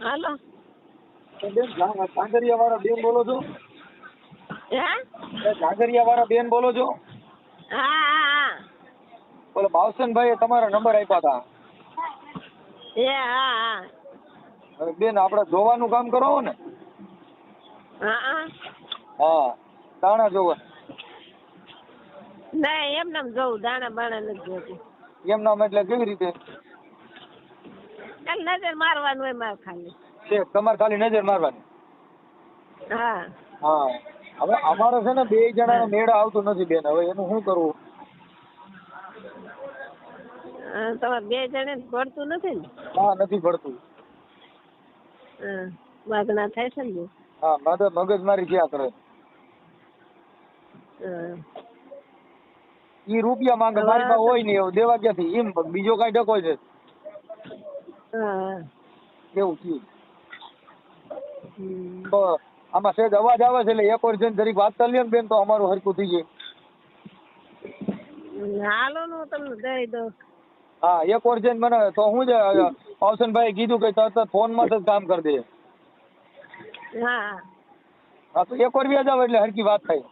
હાલો. બેન ઝાંઝરિયા વાળા બેન બોલો છો? હે? ઝાંઝરિયા વાળા બેન બોલો છો? હા હા હા. બોલો ભાવસનભાઈએ તમારા નંબર આપ્યા હતા એ હા હા. હવે બેન આપણે જોવાનું કામ કરો ને. હા હા. હા દાણા જોવા. ના એમ એમ જોઉં દાણા બાણા નથી જોતી. એમ નામ એટલે કેવી રીતે? ચાલ નજર મારવાનું હોય મારે ખાલી. છે તમારે ખાલી નજર મારવાની. હા. હા. હવે અમારે છે ને બે જણા મેળ આવતો નથી બેન. હવે એનું શું કરવું? તમારે બે જણે ભરતું નથી ને? હા નથી ભરતું હા થાય છે ને હા મગજ મારી ક્યાં કરે? ઈ રૂપિયા માંગે મારી પાસે હોય નહીં એવું દેવા ક્યાંથી? એમ બીજો કઈ ડકો છે. એવું થયું? તો આમાં સહેજ અવાજ આવે છે એટલે એક વાર જઈને જરીક વાત કરી લે ને બેન તો અમારું હરકું થઈ જાય. હાલો હું તમને દઈ દઉં. હા એક વાર જઈને મને તો હું જ અવસનભાઈ કીધું કે તરત ફોનમાં જ કામ કરી દે. હા. હા તો એક વાર વ્યાજ આવે એટલે હરકી વાત થાય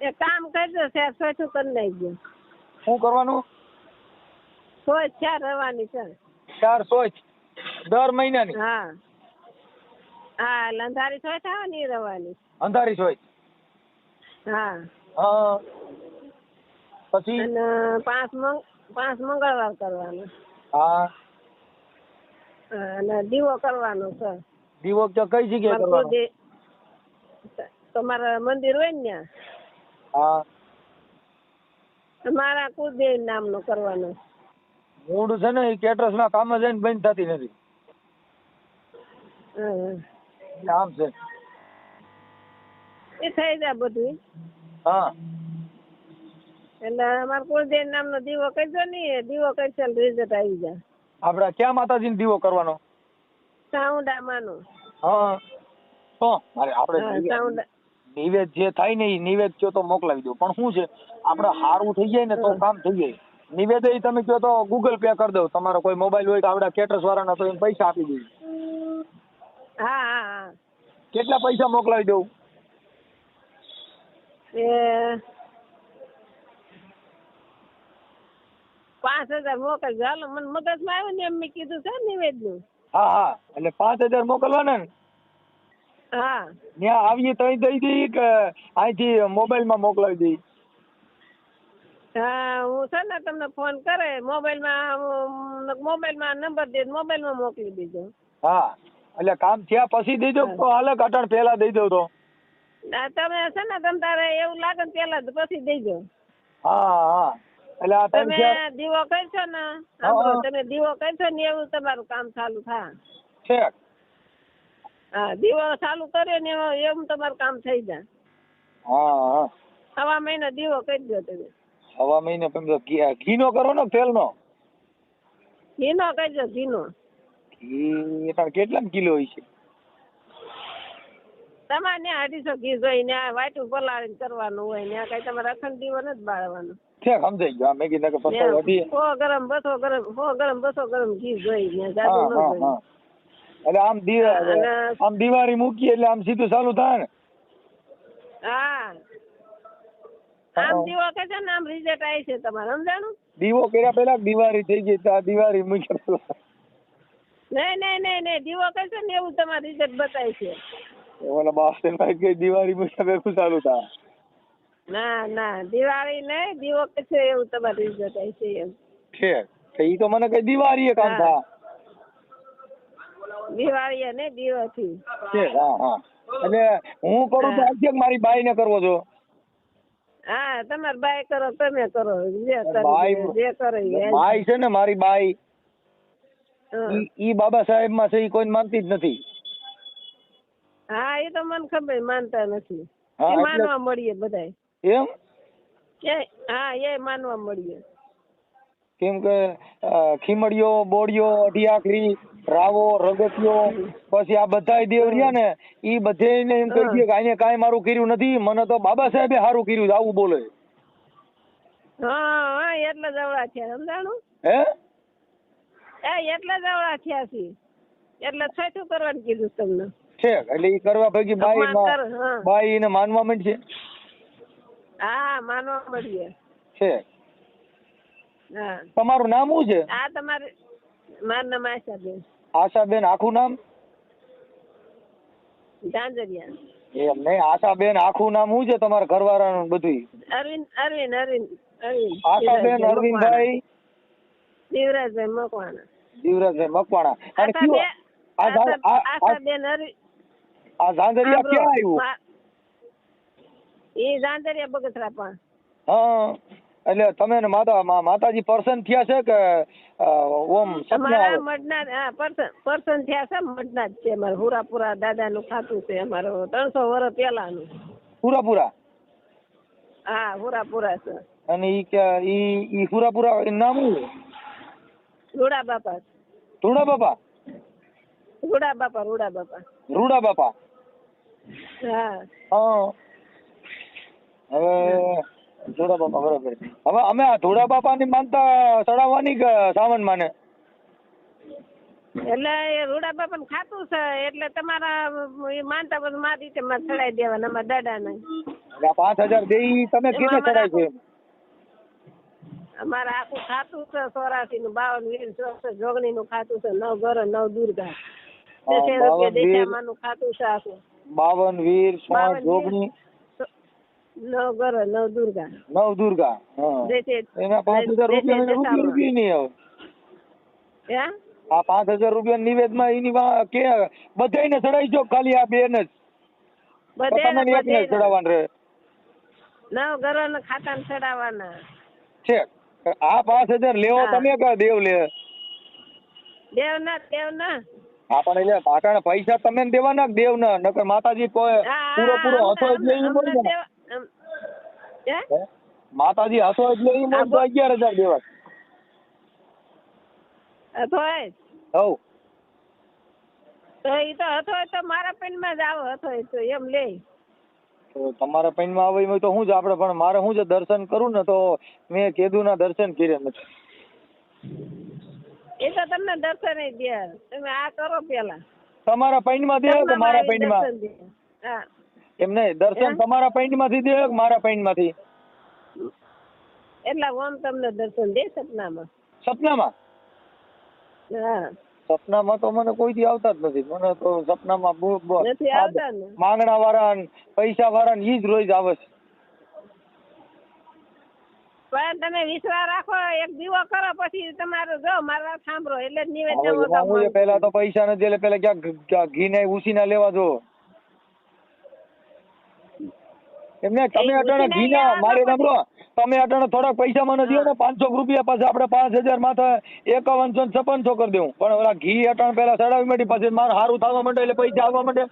એક કામ કરજો સાહેબ સોચું કરી નાખજો. શું કરવાનું? સોચ ચાર રવાની છે. ચાર સોચ દર મહિનાની? હા. હા એટલે અંધારી સોચ આવે ને રવાની. અંધારી સોચ હા. હા. પછી? અને પાંચ મંગ પાંચ મંગળવાર કરવાનું. હા. અને દીવો કરવાનો છે. દીવો તો કઈ જગ્યાએ કરવાનો? તમારા મંદિર હોય ને ત્યાં? હા. મારા કુળદેવ નામનો કરવાનો. મૂળ છે ને એ કેટરસ ના કામ જઈને બંધ થતી નથી. આમ છે. એ થઈ જાય બધું. હા. એટલે અમારા કુળદેવ નામનો દીવો કરજો ને દીવો કરશે રિઝલ્ટ આવી જાય. આપણે ક્યાં માતાજી દીવો કરવાનો? સાઉન્ડામાંનો હા. તો મારે આપણે સાઉન્ડા નિવેદ જે થાય ને એ નિવેદ કયો તો મોકલાવી દો. પણ શું છે? આપણે સારું થઈ જાય ને તો કામ થઈ જાય. નિવેદ એ તમે કયો તો ગૂગલ પે કરી દો. તમારો કોઈ મોબાઈલ હોય તો આપણા કેટર્સ વાળાના તો એમ પૈસા આપી દઈએ હા હા હા. કેટલા પૈસા મોકલાવી દઉં? એ પાંચ હજાર મોકલજો. હાલો મને મગજમાં આવ્યું ને એમ મેં કીધું છે નિવેદનું. હા હા. એટલે પાંચ હજાર મોકલવાના ને? હા. ત્યાં આવીએ તઈ દઈ દઈ કે અહીંથી મોબાઈલમાં મોકલાવી દઈ. હા હું છે ને તમને ફોન કરે મોબાઈલમાં મોબાઈલમાં નંબર દે મોબાઈલમાં મોકલી દેજો. હા એટલે કામ થયા પછી દેજો તો હાલે કટાણ પહેલા દઈ દઉં તો. તમે છે ને તમ તારે એવું લાગે ને જ પછી દેજો. હા હા. એટલે તમે દીવો કરશો ને તમે દીવો કરશો ને એવું તમારું કામ ચાલુ થાય હા દીવો ચાલુ કર્યો ને એમ તમારું કામ થઈ જાય. હા હા. સવા મહિને દીવો કરી દો તમે. સવા મહિને ઘીનો કરો ને તેલનો ઘીનો કરજો ઘીનો. ઘી કેટલા કિલો હોય છે? તમારે ત્યાં અઢીસો ઘી જોઈ ને વાટું પલાળીને કરવાનું હોય ને કઈ તમારે અખંડ દીવો નથી બાળવાનું. છે સમજાઈ ગયો? મેં કીધું કે પચાસ ને વધી. સો ગરમ બસો ગરમ સો ગરમ બસો ગરમ ઘી જોઈ ને જાદુ ન જોઈ એટલે આમ આમ દિવાળી મૂકી એટલે આમ સીધું ચાલુ થાય ને. હા. આમ દીવો કરજો ને આમ રિઝલ્ટ આવી છે તમારે સમજાણું? દીવો કર્યા પેલા દિવાળી થઈ ગઈ તો આ દિવાળી મૂકી નહીં નહીં નહીં નહીં દીવો છે ને એવું તમારે રિઝલ્ટ બતાય છે. ઓલા ભાઈ કઈ દિવાળી મૂક્યા ભેગું ચાલુ થાય? ના ના દિવાળી નહીં દીવો છે એવું તમારે રિઝલ્ટ આવી છે એમ. છે. તો ઈ તો મને કઈ દિવાળી એ કામ હા. થાય. દિવાળી ને દીવાથી છે હા હા. એટલે હું કરું તો. આજે મારી બાઈ ને કરવો છો? હા તમાર બાઈ કરો તમે કરો. જે કરો જે કરો બાઈ છે ને મારી બાઈ. ઈ બાબા સાહેબમાં છે ઈ કોઈ માનતી જ નથી. હા એ તો મને ખબર માનતા નથી. માનવા મળીએ બધાય. એમ? કે હા એ માનવા મળીએ. કેમ કે ખીમડીયો બોડિયો અઢી આખરી. રાવો રગતિયો પછી આ બધાય દેવ રહ્યા ને ઈ બધેયને એમ કહી દે કે આને કાંઈ મારું કર્યું નથી મને તો બાબા સાહેબે સારું કર્યું છે આવું બોલે. હા એટલે જવડા છે સમજાણું? હે? એ એટલે જવડા છે થયા છે. એટલે છઠું કરવાનું કીધું તમને. છે એટલે ઈ કરવા ભેગી બાઈ બાઈ એને માનવા માંડશે? હા માનવા મળીએ છે. હા. તમારું નામ શું છે? આ તમારે મારું નામ આશાબેન આશાબેન આખું નામ? ઝાંઝરિયા એમ નહીં આશાબેન આખું નામ શું છે તમારા ઘરવાળાનું બધું અરવિંદ અરવિંદ અરવિંદ અરવિંદ. આશાબેન અરવિંદભાઈ? મકવાણા. જીવરાજભાઈ મકવાણા. અને કયું આ ઝા- આ- આ- આશાબેન અરવિંદ. આ ઝાંઝરિયા ક્યાં આવ્યું? એ ઝાંઝરિયા બગસરા પણ. હા એટલે તમે માતા માતાજી પર્સન થયા છે કે ઓમ પર્સન થયા છે મઢના જ છે અમારે હુરાપુરા દાદાનું ખાતું છે અમારો ત્રણસો વર્ષ પહેલાનું. હુરાપુરા? પૂરા હા હુરાપુરા છે. અને ઈ કે ઈ ઈ પૂરા પૂરા નામ શું રૂડા બાપા. રૂડા બાપા? રૂડા બાપા રૂડા બાપા. રૂડા બાપા? હા. હા. હવે ધોળા બાપા બરાબર. હવે અમે આ ધોળા બાપાની માનતા ચડાવવાની કે સાવન માને? એટલે એ રૂડા બાપાનું ખાતું છે એટલે તમારા એ માનતા બધું મારી રીતે મારે ચડાવી દેવાના અમારા દાડા ને પાંચ હજાર દે તમે કેને ચડાય છે અમારે આખું ખાતું છે ચોરાસી નું બાવન વીર ચોસઠ જોગણી નું ખાતું છે નવ ગર નવ દુર્ગા. બાવન વીર. ખાતું છે આખું. બાવન વીર સો જોગણી. નવ ગર નવ દુર્ગા નવ દુર્ગા એના પાંચ હજાર રૂપિયા નહીં આવે આ પાંચ હજાર રૂપિયા નિવેદમાં એની વા- કે બધાયને ચડાવી જો ખાલી આ બેન જ. તો એકને ચડાવવાનું રહે. નવ ગર ખાતા ને ચડાવવાના. છે. આ પાંચ હજાર લેવો તમે કે દેવ લે? દેવ ના દેવ ના. આપણે એટલે પાટાને પૈસા તમે દેવાના દેવ ના? નકર માતાજી કોઈ પૂરો પૂરો હતો ઈ અમને બોલે? માતાજી હસો એટલે એ મને અગિયાર હજાર દેવા અથોય હવ તો એ તો અથોય તો મારા પેનમાં જ આવો અથોય તો એમ લે. તો તમારા પૈનમાં આવે એમ તો હું જ આપણે પણ મારે હું જ દર્શન કરું ને તો મેં કેદુ ના દર્શન કર્યા નથી. એ તો તમને દર્શન દે. તમે આ કરો પેલા. તમારા પૈનમાં દે કે મારા પૈનમાં એમ નહીં દર્શન તમારા તમારા પૈનમાંથી દે મારા પૈનમાંથી એટલે ઓમ તમને દર્શન દે સપનામાં. સપનામાં? હા. સપનામાં તો મને કોઈથી આવતા જ નથી. મને તો સપનામાં બહુ નથી આવતા ને? માંગણા વાળા ને પૈસા વાળા ને ઈ જ રોજ આવે છે. પણ તમે વિશ્વાસ રાખો એક દીવો કરો પછી તમારે જો મારા સાંભળો એટલે નિવેદન હું પેલા તો પૈસા નથી એટલે પેલા ક્યાંક ઘી ને ઉસીના લેવા જો. એમને તમે અટાણે ઉસીના ઘી મારે સાંભળો તમે અટાણે થોડાક પૈસા મને દો ને પાંચસો રૂપિયા પાછા આપણે પાંચ હજાર માથે એકાવનસો છપ્પનસો કરી દઉં પણ ઓલા ઘી અટાણે પેલા ચડાવી માંડી પછી મારે સારું થવા માંડે એટલે પૈસા આવવા માંડે.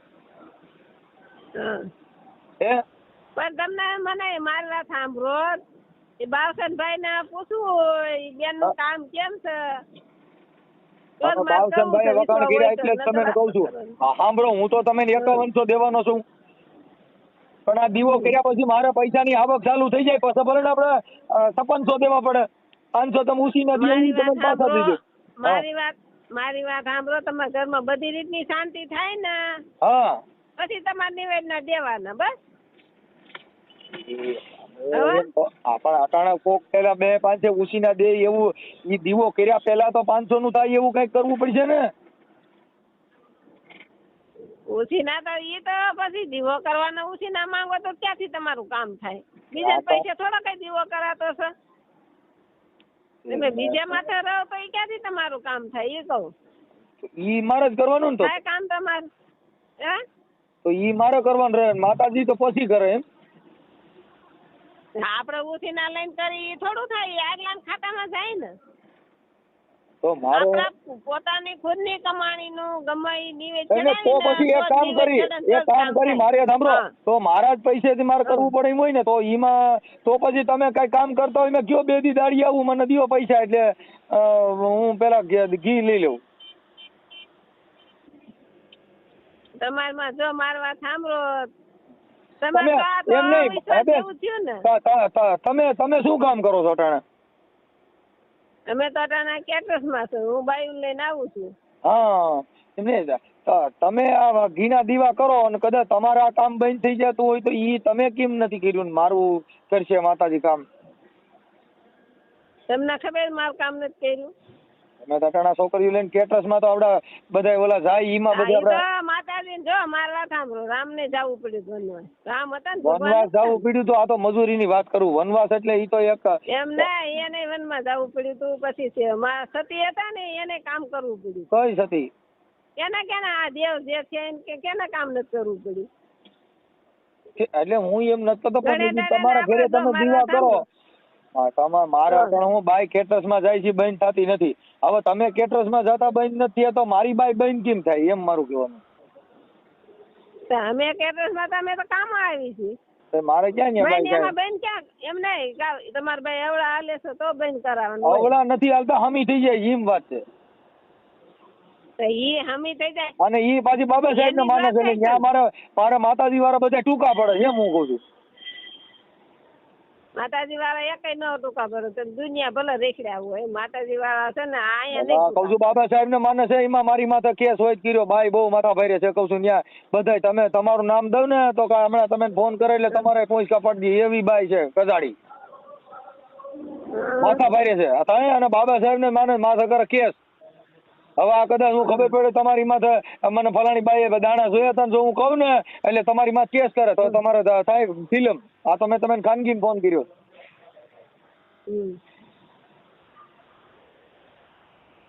હા. પણ તમને મને મારવા સાંભળો. એ બાવસનભાઈ ને હોય બેનનું કામ કેમ છે. બાવસનભાઈ વખાણ કર્યા એટલે જ તમને કહું છું. સાંભળો હું તો તમને એકાવનસો દેવાનો છું. પણ આ દીવો કર્યા પછી મારે પૈસાની આવક ચાલુ થઈ જાય પછી ભલે આપણે છપ્પનસો દેવા પડે. પાંચસો તમે ઉસી ના દીવો મારી તમે વાત પાછા દીધો મારી વાત મારી વાત સાંભળો તમારા ઘરમાં બધી રીતની શાંતિ થાય ને. હા. પછી તમારે નિવેદન દેવાના બસ. કોક પેલા બે પાંચે ઉસી ના દે એવું ઈ દીવો કર્યા પેલા તો પાંચસો નું થાય એવું કંઈક કરવું પડશે ને? ઓછી ના તો એ તો પછી દીવો કરવાનો ઓછી ના માંગો તો ક્યાંથી તમારું કામ થાય? બીજા પૈસા થોડા કઈ દીવો કરાતો છે તમે બીજા માથે રહો તો એ ક્યાંથી તમારું કામ થાય એ કહું. ઈ મારે જ કરવાનું ને તો? કામ તમારું. હે? તો ઈ મારે કરવાનું રહે માતાજી તો પછી કરે એમ? આપણે ઉછી ના લઈને કરી એ થોડું થાય આગલા ખાતામાં જાય ને. તો મારે પોતાની ખુદની કમાણીનું ગમે ઈ નિવેદ તો પછી એક કામ કરી એક કામ કરી મારે સાંભળો તો મારા જ પૈસેથી મારે કરવું પડે એમ હોય ને તો પછી તમે કઈ કામ કરતા હોય મેં કયો બે દી દાડી આવું મને દિયો પૈસા એટલે હું પેલા ઘી લઈ લઉં. તમારમાં જો વાત સાંભળો તમે તમે એમ નહીં તમે તમે શું કામ કરો છો અટાણે? અમે તો અટાણા કેટરસમાં છું હું બાયું લઈને આવું છું. હા એમને તમે આ ઘીના દીવા કરો અને કદાચ તમારા કામ બંધ થઈ જતું હોય તો ઈ તમે કેમ નથી કર્યું ને મારું કરશે માતાજી કામ? તમને ખબર મારું કામ નથી કર્યું? અમે તટાણા છોકરીઓ લઈને કેટરસમાં તો આપડા બધા ઓલા જાય ઈમાં બધા આપડા માતાજીને જો મારા સાંભળો રામને જવું પડ્યું વનવાસ. રામ હતા ને વનવાસ જવું પડ્યું તો આ તો મજૂરીની વાત કરું. વનવાસ એટલે ઈ તો એક એમ ના એને વનમાં જવું પડ્યું તું પછી મા સતી હતા ને એને કામ કરવું પડ્યું. કઈ સતી? કેના કેના આ દેવ જે છે એને કે કેના કામ નથી કરવું પડ્યું? એટલે હું એમ નથી તો પણ તમારા ઘરે તમે દીવા કરો. હા મારે પણ હું બાય કેટરસમાં જાય છે બંધ થતી નથી. હવે તમે કેટરસમાં જતા બંધ નથી તો મારી બાઈ બંધ કેમ થાય એમ મારું કહેવાનું. અમે કેટરસમાં તો અમે તો કામ આવી છીએ. મારે ક્યાં ન્યા બેન ક્યાં એમ નહીં તમારે ભાઈ એવડા હાલે છે તો બેન કરાવવાનું. અવળા નથી હાલતા હમી થઈ જાય એમ વાત છે. અને ઈ પાછી બાબા સાહેબ ને માને છે ને મારે માતાજી વાળા બધા ટૂંકા પડે એમ હું કઉ છું. માતાજી વાળા એકય ન ટૂંકા ભરો દુનિયા ભલે રેખડ્યા હોય. માતાજી વાળા છે ને અહીંયા કઉ છું બાબા સાહેબ ને માને છે એમાં મારી માથે કેસ હોય કર્યો. ભાઈ બહુ માથા ભાઈ છે કઉ છું ત્યાં બધા તમે તમારું નામ દઉં ને તો કાં હમણાં તમે ફોન કરે એટલે તમારે પહોંચકા પડી દે એવી બાઈ છે કદાડી માથા ભાઈ છે. અને બાબા સાહેબ ને માને માથા કરે કેસ. હવે આ કદાચ હું ખબર પડે તમારી માથે મને ફલાણી બાઈએ દાણા જોયા હતા જો હું કહું ને એટલે તમારી માથે કેસ કરે. તો તમારે થાય ફિલ્મ. આ તો મેં તમને ખાનગી ફોન કર્યો.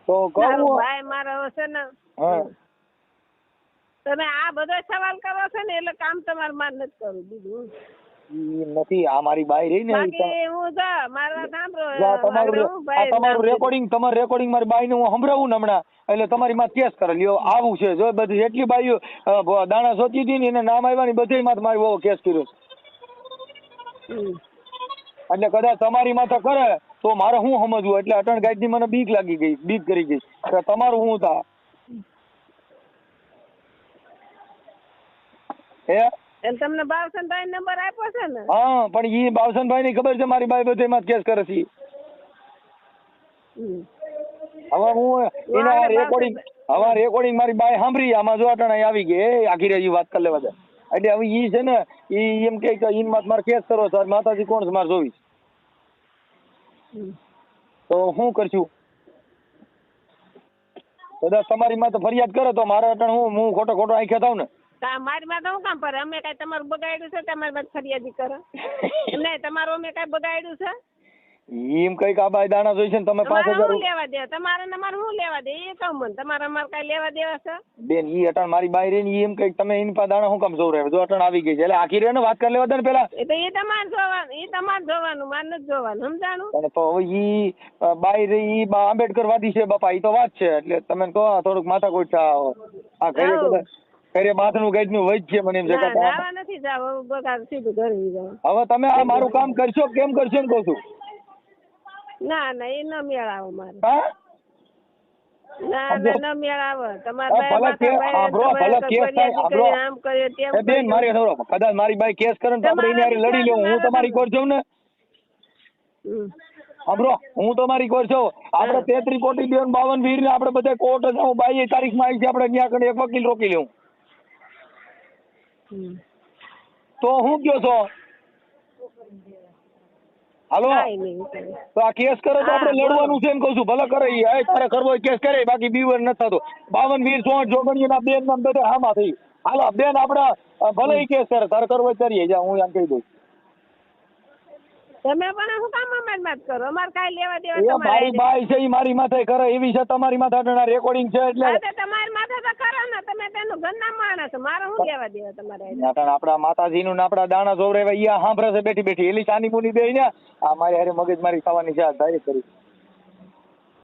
તો કહું ભાઈ મારો છે ને તમે આ બધો સવાલ કરો છો ને એટલે કામ તમારે માર નથી કરવું બીજું નથી આ મારી બાઈ રહી ને હું તમારું હું રેકોર્ડિંગ તમારું રેકોર્ડિંગ મારી બાઈને હું સંભળાવું ને હમણાં. એટલે તમારી માં કેસ કરે. લ્યો આવું છે. જો બધી એટલી બાઈઓ દાણા સોચી હતી ને એને નામ આવ્યા ને બધી માં મારી બહુ કેસ કર્યો એટલે કદાચ તમારી માથે કરે તો મારે હું સમજવું? એટલે અટણ ગાઈડની મને બીક લાગી ગઈ બીક કરી ગઈ. તમારું શું થા હે? તમને બાવસનભાઈ નંબર આપ્યો છે ને? હા પણ ઈ બાવસનભાઈ ની ખબર છે મારી બાઈ બધી માં કેસ કરે છે હવે હું એના રેકોર્ડિંગ હવે રેકોર્ડિંગ મારી બાઈ સાંભળી આમાં જો અટાણે આવી ગઈ એ આખી રહી વાત કરી લેવા એટલે હવે ઈ છે ને ઈ એમ કે કે ઈન માત મારે કેસ કરો સર માતાજી કોણ છે મારે જોવી તો હું કરશું? કદાચ તમારી માથે ફરિયાદ કરે તો મારે અટણ હું હું ખોટો ખોટો આંખે થાવ ને. મારી માં હું કામ પર? અમે કઈ તમારું બગાડ્યું છે? તમારી માં ફરિયાદી કરો. એમ તમારું અમે કઈ બગાડ્યું છે? એમ કંઈક આ દાણા જોઈ છે ને તમે પાંચ હજાર લેવા દે તમારે ને મારે શું લેવા દે એ કહું મને તમારે અમારે કઈ લેવા દેવા છે? બેન ઈ અટણ મારી બાઈ રહી ને એમ કંઈક તમે એની પાસે દાણા શું કામ જોવ રહે? જો અટણ આવી ગઈ છે. એટલે આખી રહે ને વાત કરી લેવા દે ને પેલા. એ તો એ તમારે જોવાનું એ તમારે જોવાનું મારે નથી જોવાનું સમજાણું? અને તો હવે ઈ બાઈ રહી ઈ બા આંબેડકર વાદી છે બાપા ઈ તો વાત છે. એટલે તમે કહો થોડુંક માથાકૂટ છે આ કઈ ઘરે. કદાચ માથનું ગાઈડનું વૈદ છે મને એમ છે ના કે આ- નાવા નથી જાવ બગાડ સીધું ઘરે જાવ હવે તમે આ મારું કામ કરશો કેમ કરશો એમ કહું છું? ના ના એ ન મેળાવો મારે. ના તમારે. કરી, તેમ બેન. કદાચ મારી બાઈ કેસ કરે ને આપણે એની હારે લડી લેવું હું તમારી કોર છું ને. સાંભળો હું તમારી કોર છું આપણે તેત્રી કોટી બેન બાવન વીર ને આપણે બધા કોર્ટ હું બાઈ તારીખમાં આવી છે આપણે ત્યાં એક વકીલ રોકી લેવું. તો હું કયો છો? હાલો. તો આ કેસ કરે તો આપણે લડવાનું છે એમ કહું છું. ભલે કરે એ આ તારે કરવો કેસ કરે. બાકી બીવર નથી થતો. બાવન વીર ચોસઠ જોગણીના બેન નામ બધે હામાં થઈ. હાલો બેન આપડા ભલે કેસ કરે. તારે કરવો કરીએ. જા હું એમ કહી દઉં તમે પણ શું કામ અમારી વાત કરો અમારે કાઈ લેવા દેવા એ તમારે મારી બાઈ છે એ મારી માથે કરે એવી છે તમારી માથે રેકોર્ડિંગ છે એટલે તમારી માથે તો કરો ને તમે તેનું ઘરના માણસ. મારે શું લેવા દેવા તમારે? નાટણ આપણા માતાજી નું આપણા દાણા જોવરાવ્યા ઈ સાંભળે છે બેઠી બેઠી એલી ચાની મુની બે ને આ મારી હારે મગજ મારી ખાવાની છે આ ધારે કરી